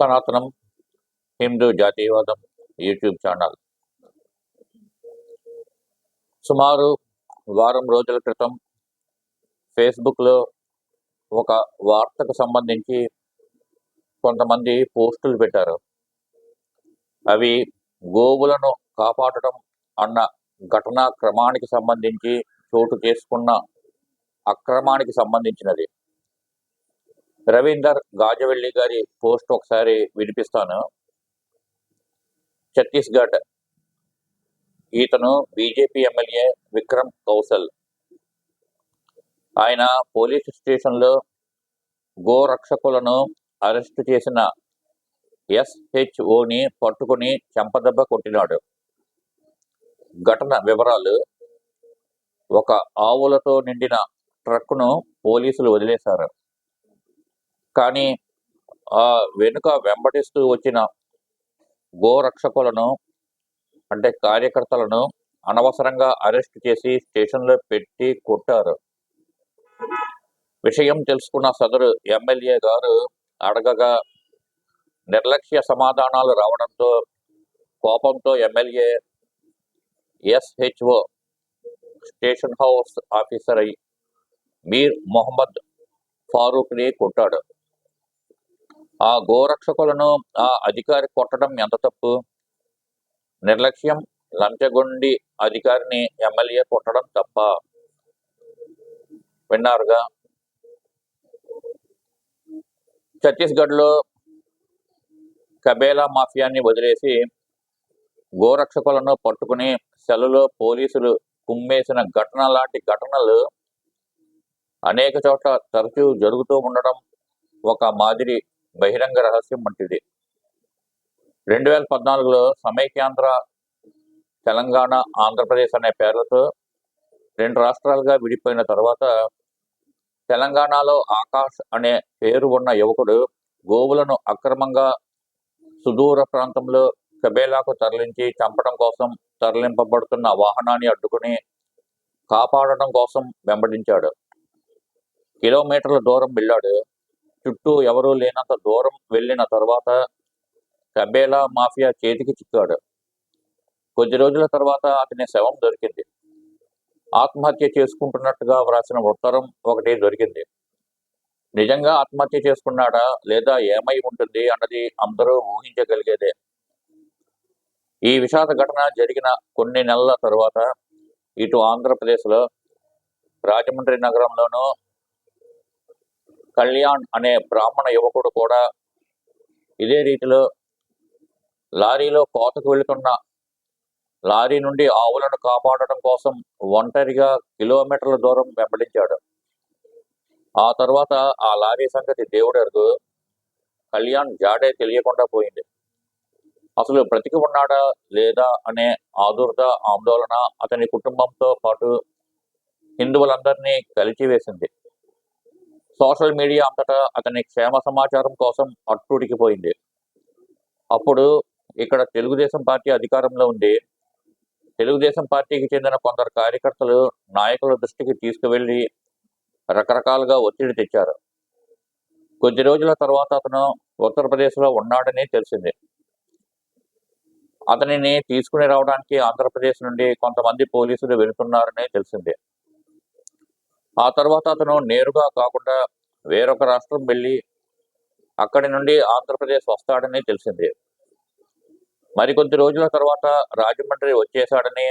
సనాతనం హిందూ జాతీయవాదం YouTube channel. సుమారు వారం రోజుల క్రితం ఫేస్బుక్లో ఒక వార్తకు సంబంధించి కొంతమంది పోస్టులు పెట్టారు. అవి గోవులను కాపాడటం అన్న ఘటనా క్రమానికి సంబంధించి చోటు చేసుకున్న అక్రమానికి సంబంధించినది. రవీందర్ గాజవెల్లి గారి పోస్ట్ ఒకసారి వినిపిస్తాను. ఛత్తీస్గఢ్ ఈతను బీజేపీ ఎమ్మెల్యే విక్రమ్ కౌశల్. ఆయన పోలీస్ స్టేషన్లో గోరక్షకులను అరెస్ట్ చేసిన ఎస్హెచ్ఓని పట్టుకుని చెంపదెబ్బ కొట్టినాడు. ఘటన వివరాలు ఒక ఆవులతో నిండిన ట్రక్కును పోలీసులు వదిలేశారు. కానీ ఆ వెనుక వెంబడిస్తూ వచ్చిన గోరక్షకులను అంటే కార్యకర్తలను అనవసరంగా అరెస్ట్ చేసి స్టేషన్లో పెట్టి కొట్టారు. విషయం తెలుసుకున్న సదరు ఎమ్మెల్యే గారు అడగగా నిర్లక్ష్య సమాధానాలు రావడంతో కోపంతో MLA SHO station house officer అయి మీర్ మొహమ్మద్ ఫారూక్ని కొట్టాడు. ఆ గోరక్షకులను ఆ అధికారి కొట్టడం ఎంత తప్పు? నిర్లక్ష్యం లంచగొండి అధికారిని ఎమ్మెల్యే కొట్టడం తప్ప. విన్నారుగా? ఛత్తీస్గఢ్లో కబేలా మాఫియాని వదిలేసి గోరక్షకులను పట్టుకుని సెలలో పోలీసులు కుమ్మేసిన ఘటన లాంటి ఘటనలు అనేక చోట్ల తరచూ జరుగుతూ ఉండడం ఒక మాదిరి బహిరంగ రహస్యం వంటిది. రెండు వేల పద్నాలుగులో సమైక్యాంధ్ర తెలంగాణ ఆంధ్రప్రదేశ్ అనే పేర్లతో రెండు రాష్ట్రాలుగా విడిపోయిన తర్వాత తెలంగాణలో ఆకాష్ అనే పేరు ఉన్న యువకుడు గోవులను అక్రమంగా సుదూర ప్రాంతంలో కబేలాకు తరలించి చంపడం కోసం తరలింపబడుతున్న వాహనాన్ని అడ్డుకుని కాపాడటం కోసం వెంబడించాడు. కిలోమీటర్ల దూరం వెళ్ళాడు. చుట్టూ ఎవరూ లేనంత దూరం వెళ్ళిన తర్వాత కబేలా మాఫియా చేతికి చిక్కాడు. కొద్ది రోజుల తర్వాత అతని శవం దొరికింది. ఆత్మహత్య చేసుకుంటున్నట్టుగా వ్రాసిన ఉత్తరం ఒకటి దొరికింది. నిజంగా ఆత్మహత్య చేసుకున్నాడా లేదా ఏమై ఉంటుంది అన్నది అందరూ ఊహించగలిగేదే. ఈ విషాద ఘటన జరిగిన కొన్ని నెలల తర్వాత ఇటు ఆంధ్రప్రదేశ్లో రాజమండ్రి నగరంలోనూ కళ్యాణ్ అనే బ్రాహ్మణ యువకుడు కూడా ఇదే రీతిలో లారీలో కోతకు వెళుతున్న లారీ నుండి ఆవులను కాపాడటం కోసం ఒంటరిగా కిలోమీటర్ల దూరం వెంబడించాడు. ఆ తర్వాత ఆ లారీ సంగతి దేవుడెరుగు కళ్యాణ్ జాడే తెలియకుండా పోయింది. అసలు బ్రతికి ఉన్నాడా లేదా అనే ఆదుర్ద ఆందోళన అతని కుటుంబంతో పాటు హిందువులందరినీ కలిచివేసింది. సోషల్ మీడియా అంతటా అతని క్షేమ సమాచారం కోసం అట్టుడికిపోయింది. అప్పుడు ఇక్కడ తెలుగుదేశం పార్టీ అధికారంలో ఉంది తెలుగుదేశం పార్టీకి చెందిన కొందరు కార్యకర్తలు నాయకుల దృష్టికి తీసుకువెళ్ళి రకరకాలుగా ఒత్తిడి తెచ్చారు. కొద్ది రోజుల తర్వాత అతను ఉత్తరప్రదేశ్లో ఉన్నాడని తెలిసింది. అతనిని తీసుకుని రావడానికి ఆంధ్రప్రదేశ్ నుండి కొంతమంది పోలీసులు వెళుతున్నారని తెలిసింది. ఆ తర్వాత అతను నేరుగా కాకుండా వేరొక రాష్ట్రం వెళ్ళి అక్కడి నుండి ఆంధ్రప్రదేశ్ వస్తాడని తెలిసింది. మరికొద్ది రోజుల తర్వాత రాజమండ్రి వచ్చేశాడని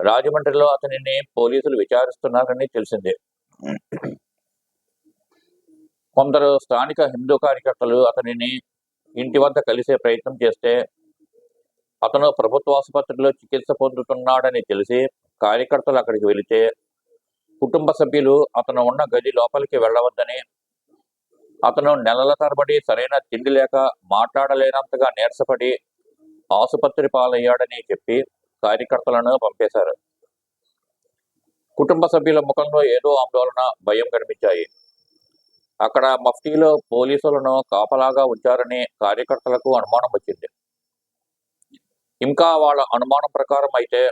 రాజమండ్రిలో అతనిని పోలీసులు విచారిస్తున్నారని తెలిసింది. కొందరు స్థానిక హిందూ కార్యకర్తలు అతనిని ఇంటి వద్ద కలిసే ప్రయత్నం చేస్తే అతను ప్రభుత్వ ఆసుపత్రిలో చికిత్స పొందుతున్నాడని తెలిసి కార్యకర్తలు అక్కడికి వెళితే కుటుంబ సభ్యులు అతను ఉన్న గది లోపలికి వెళ్ళవద్దని అతను నెలల తరబడి సరైన తిండి లేక మాట్లాడలేనంతగా నీరసపడి ఆసుపత్రి పాలయ్యాడని చెప్పి కార్యకర్తలను పంపేశారు. కుటుంబ సభ్యుల ముఖంలో ఏదో ఆందోళన భయం కనిపించాయి. అక్కడ మఫ్టీలో పోలీసులను కాపలాగా ఉంచారని కార్యకర్తలకు అనుమానం వచ్చింది. ఇంకా వాళ్ళ అనుమానం ప్రకారం అయితే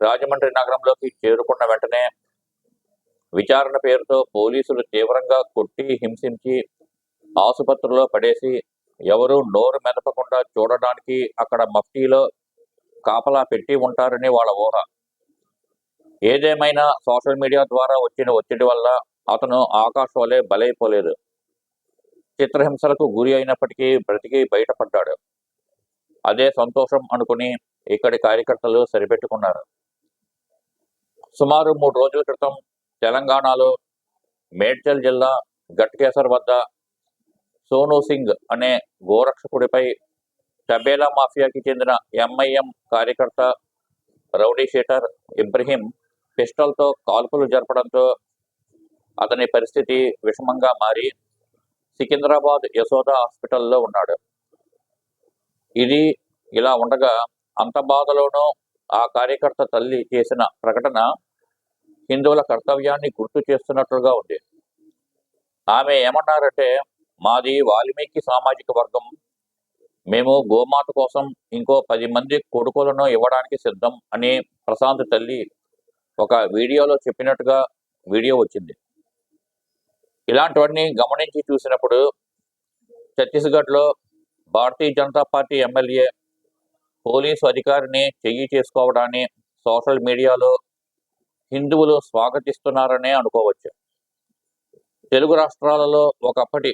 రాజమండ్రి నగరంలోకి చేరుకున్న వెంటనే విచారణ పేరుతో పోలీసులు తీవ్రంగా కొట్టి హింసించి ఆసుపత్రిలో పడేసి ఎవరు నోరు మెదపకుండా చూడడానికి అక్కడ మఫ్టీలో కాపలా పెట్టి ఉంటారని వాళ్ళ ఊహ. ఏదేమైనా సోషల్ మీడియా ద్వారా వచ్చిన ఒత్తిడి వల్ల అతను ఆకాశ వలె బలైపోలేదు. చిత్రహింసలకు గురి అయినప్పటికీ బ్రతికి బయటపడ్డాడు. అదే సంతోషం అనుకుని ఇక్కడి కార్యకర్తలు సరిపెట్టుకున్నారు. సుమారు మూడు రోజుల క్రితం తెలంగాణలో మేడ్చల్ జిల్లా గట్కేసర్ వద్ద సోనూ సింగ్ అనే గోరక్షకుడిపై టబేలా మాఫియాకి చెందిన ఎంఐఎం కార్యకర్త రౌడీ షీటర్ ఇబ్రహీం పిస్టల్తో కాల్పులు జరపడంతో అతని పరిస్థితి విషమంగా మారి సికింద్రాబాద్ యశోద హాస్పిటల్లో ఉన్నాడు. ఇది ఇలా ఉండగా అంత బాధలోనూ ఆ కార్యకర్త తల్లి చేసిన ప్రకటన హిందువుల కర్తవ్యాన్ని గుర్తు చేస్తున్నట్లుగా ఉంది. ఆమె ఏమన్నారంటే మాది వాల్మీకి సామాజిక వర్గం. మేము గోమాత కోసం ఇంకో పది మంది కొడుకులను ఇవ్వడానికి సిద్ధం అని ప్రశాంత్ తల్లి ఒక వీడియోలో చెప్పినట్టుగా వీడియో వచ్చింది. ఇలాంటివన్నీ గమనించి చూసినప్పుడు ఛత్తీస్గఢ్లో Bharatiya Janata Party MLA police అధికారిని చెయ్యి చేసుకోవడాన్ని సోషల్ మీడియాలో హిందువులు స్వాగతిస్తున్నారనే అనుకోవచ్చు. తెలుగు రాష్ట్రాలలో ఒకప్పటి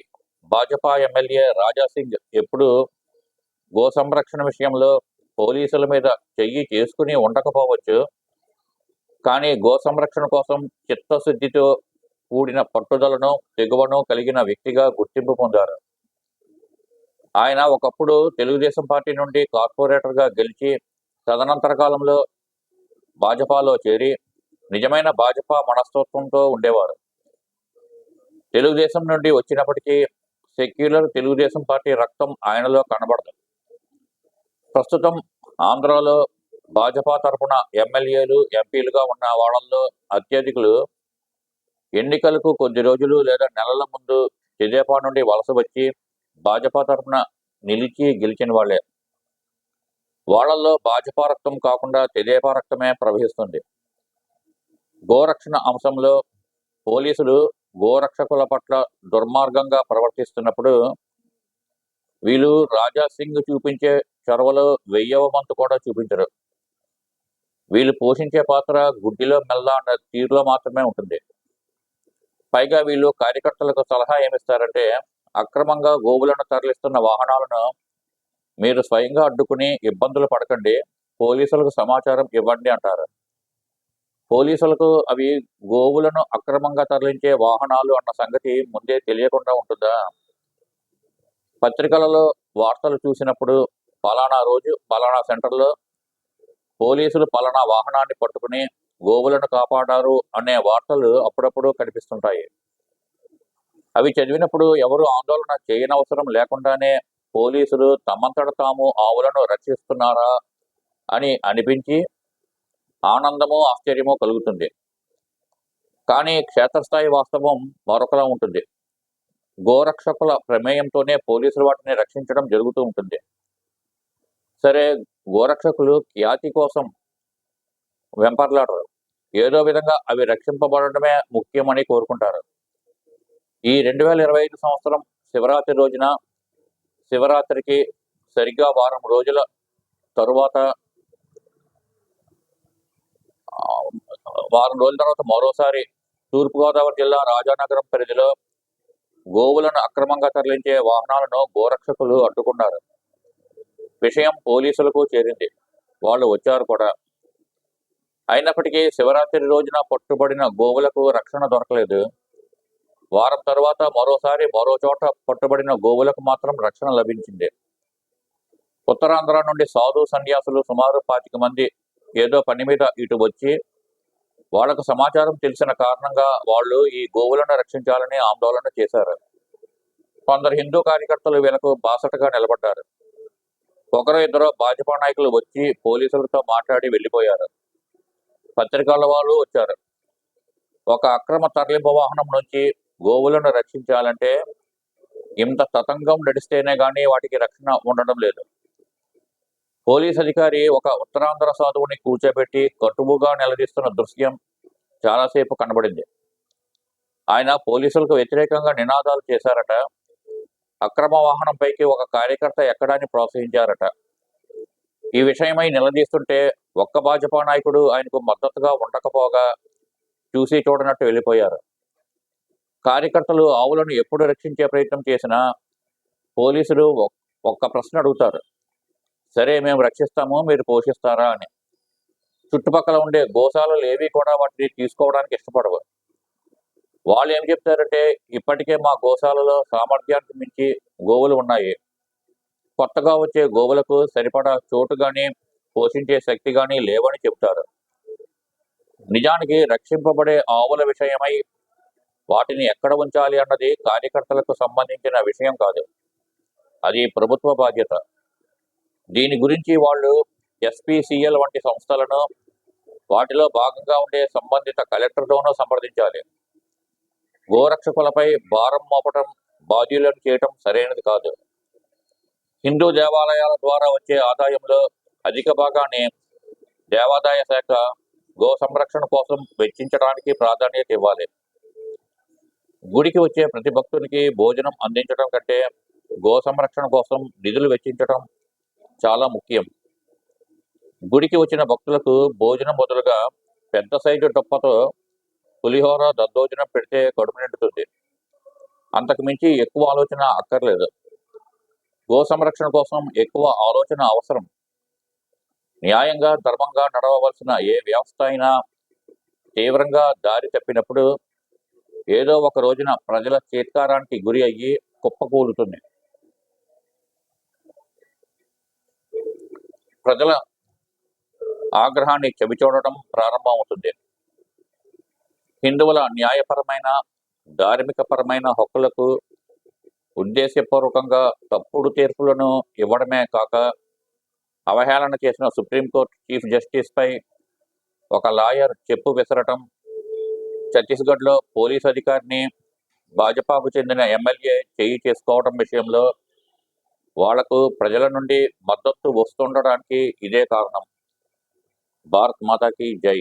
భాజపా ఎమ్మెల్యే రాజాసింగ్ ఎప్పుడు గో సంరక్షణ విషయంలో పోలీసుల మీద చెయ్యి చేసుకుని ఉండకపోవచ్చు. కానీ గో సంరక్షణ కోసం చిత్తశుద్ధితో కూడిన పట్టుదలను తెగువను కలిగిన వ్యక్తిగా గుర్తింపు పొందారు. ఆయన ఒకప్పుడు తెలుగుదేశం పార్టీ నుండి కార్పొరేటర్గా గెలిచి తదనంతర కాలంలో భాజపాలో చేరి నిజమైన భాజపా మనస్తత్వంతో ఉండేవారు. తెలుగుదేశం నుండి వచ్చినప్పటికీ సెక్యులర్ తెలుగుదేశం పార్టీ రక్తం ఆయనలో కనబడదు. ప్రస్తుతం ఆంధ్రాలో భాజపా తరపున ఎమ్మెల్యేలు ఎంపీలుగా ఉన్న వాళ్ళల్లో అత్యధికులు ఎన్నికలకు కొద్ది రోజులు లేదా నెలల ముందు తెదేపా నుండి వలస వచ్చి భాజపా తరపున నిలిచి గెలిచిన వాళ్ళే. వాళ్ళల్లో భాజపా రక్తం కాకుండా తెదేపా రక్తమే ప్రవహిస్తుంది. గోరక్షణ అంశంలో పోలీసులు గోరక్షకుల పట్ల దుర్మార్గంగా ప్రవర్తిస్తున్నప్పుడు వీళ్ళు రాజా సింగ్ చూపించే చొరవలో వెయ్యవ వంతు కూడా చూపించరు. వీళ్ళు పోషించే పాత్ర గుడ్డిలో మెల్ల అన్న తీరులో మాత్రమే ఉంటుంది. పైగా వీళ్ళు కార్యకర్తలకు సలహా ఏమిస్తారంటే అక్రమంగా గోవులను తరలిస్తున్న వాహనాలను మీరు స్వయంగా అడ్డుకుని ఇబ్బందులు పడకండి పోలీసులకు సమాచారం ఇవ్వండి అంటారు. పోలీసులకు అవి గోవులను అక్రమంగా తరలించే వాహనాలు అన్న సంగతి ముందే తెలియకుండా ఉంటుందా? పత్రికలలో వార్తలు చూసినప్పుడు పలానా రోజు పలానా సెంటర్లో పోలీసులు పలానా వాహనాన్ని పట్టుకుని గోవులను కాపాడారు అనే వార్తలు అప్పుడప్పుడు కనిపిస్తుంటాయి. అవి చదివినప్పుడు ఎవరు ఆందోళన చేయనవసరం లేకుండానే పోలీసులు తమంతట తాము ఆవులను రక్షిస్తున్నారా అని అనిపించి ఆనందము ఆశ్చర్యము కలుగుతుంది. కానీ క్షేత్రస్థాయి వాస్తవం మరొకలా ఉంటుంది. గోరక్షకుల ప్రమేయంతోనే పోలీసులు వాటిని రక్షించడం జరుగుతూ ఉంటుంది. సరే గోరక్షకులు ఖ్యాతి కోసం వెంపర్లాడరు. ఏదో విధంగా అవి రక్షింపబడటమే ముఖ్యమని కోరుకుంటారు. ఈ రెండు వేల ఇరవై ఐదు సంవత్సరం శివరాత్రి రోజున శివరాత్రికి సరిగ్గా వారం రోజుల తరువాత వారం రోజుల తర్వాత మరోసారి తూర్పుగోదావరి జిల్లా రాజానగరం పరిధిలో గోవులను అక్రమంగా తరలించే వాహనాలను గోరక్షకులు అడ్డుకున్నారు. విషయం పోలీసులకు చేరింది. వాళ్ళు వచ్చారు కూడా. అయినప్పటికీ శివరాత్రి రోజున పట్టుబడిన గోవులకు రక్షణ దొరకలేదు. వారం తర్వాత మరోసారి మరో చోట పట్టుబడిన గోవులకు మాత్రం రక్షణ లభించింది. ఉత్తరాంధ్ర నుండి సాధు సన్యాసులు సుమారు పాతిక మంది ఏదో పని మీద ఇటు వచ్చి వాళ్ళకు సమాచారం తెలిసిన కారణంగా వాళ్ళు ఈ గోవులను రక్షించాలని ఆందోళన చేశారు. కొందరు హిందూ కార్యకర్తలు వీళ్ళకు బాసటగా నిలబడ్డారు. ఒకరు ఇద్దరు భాజపా నాయకులు వచ్చి పోలీసులతో మాట్లాడి వెళ్ళిపోయారు. పత్రికల వాళ్ళు వచ్చారు. ఒక అక్రమ తరలింపు వాహనం నుంచి గోవులను రక్షించాలంటే ఇంత తతంగం నడిస్తేనే కానీ వాటికి రక్షణ ఉండడం లేదు. పోలీస్ అధికారి ఒక ఉత్తరాంధ్ర సాధువుని కూర్చోబెట్టి కటువుగా నిలదీస్తున్న దృశ్యం చాలాసేపు కనబడింది. ఆయన పోలీసులకు వ్యతిరేకంగా నినాదాలు చేశారట. అక్రమ వాహనంపైకి ఒక కార్యకర్త ఎక్కడాన్ని ప్రోత్సహించారట. ఈ విషయమై నిలదీస్తుంటే ఒక్క భాజపా నాయకుడు ఆయనకు మద్దతుగా ఉండకపోగా చూసి చూడనట్టు వెళ్ళిపోయారు. కార్యకర్తలు ఆవులను ఎప్పుడు రక్షించే ప్రయత్నం చేసినా పోలీసులు ఒక్క ప్రశ్న అడుగుతారు. సరే మేము రక్షిస్తాము మీరు పోషిస్తారా అని. చుట్టుపక్కల ఉండే గోశాలలు ఏవి కూడా వాటిని తీసుకోవడానికి ఇష్టపడవు. వాళ్ళు ఏం చెప్తారంటే ఇప్పటికే మా గోశాలలో సామర్థ్యానికి మించి గోవులు ఉన్నాయి. కొత్తగా వచ్చే గోవులకు సరిపడా చోటు కానీ పోషించే శక్తి కానీ లేవని చెబుతారు. నిజానికి రక్షింపబడే ఆవుల విషయమై వాటిని ఎక్కడ ఉంచాలి అన్నది కార్యకర్తలకు సంబంధించిన విషయం కాదు. అది ప్రభుత్వ బాధ్యత. దీని గురించి వాళ్ళు ఎస్పీసీఎల్ వంటి సంస్థలను వాటిలో భాగంగా ఉండే సంబంధిత కలెక్టర్తోనూ సంప్రదించాలి. గోరక్షకులపై భారం మోపటం బాధ్యులను చేయటం సరైనది కాదు. హిందూ దేవాలయాల ద్వారా వచ్చే ఆదాయంలో అధిక భాగాన్ని దేవాదాయ శాఖ గో సంరక్షణ కోసం వెచ్చించడానికి ప్రాధాన్యత ఇవ్వాలి. గుడికి వచ్చే ప్రతి భక్తునికి భోజనం అందించడం కంటే గో సంరక్షణ కోసం నిధులు వెచ్చించడం చాలా ముఖ్యం. గుడికి వచ్చిన భక్తులకు భోజనం బదులుగా పెద్ద సైజు డొప్పతో పులిహోర దద్దోజనం పెడితే కడుపు నిండుతుంది. అంతకుమించి ఎక్కువ ఆలోచన అక్కర్లేదు. గో సంరక్షణ కోసం ఎక్కువ ఆలోచన అవసరం. న్యాయంగా ధర్మంగా నడవవలసిన ఏ వ్యవస్థ అయినా తీవ్రంగా దారి తప్పినప్పుడు ఏదో ఒక రోజున ప్రజల చేత్కారానికి గురి అయ్యి కుప్పకూలుతుంది. ప్రజల ఆగ్రహాన్ని చెవిచూడటం ప్రారంభమవుతుంది. హిందువుల న్యాయపరమైన ధార్మికపరమైన హక్కులకు ఉద్దేశపూర్వకంగా తప్పుడు తీర్పులను ఇవ్వడమే కాక అవహేళన చేసిన సుప్రీంకోర్టు చీఫ్ జస్టిస్పై ఒక లాయర్ చెప్పు విసరటం ఛత్తీస్గఢ్లో పోలీస్ అధికారిని భాజపాకు చెందిన ఎమ్మెల్యే చేయి చేసుకోవడం విషయంలో వాళ్ళకు ప్రజల నుండి మద్దతు వస్తుండడానికి ఇదే కారణం. భారత్ మాతాకి జై.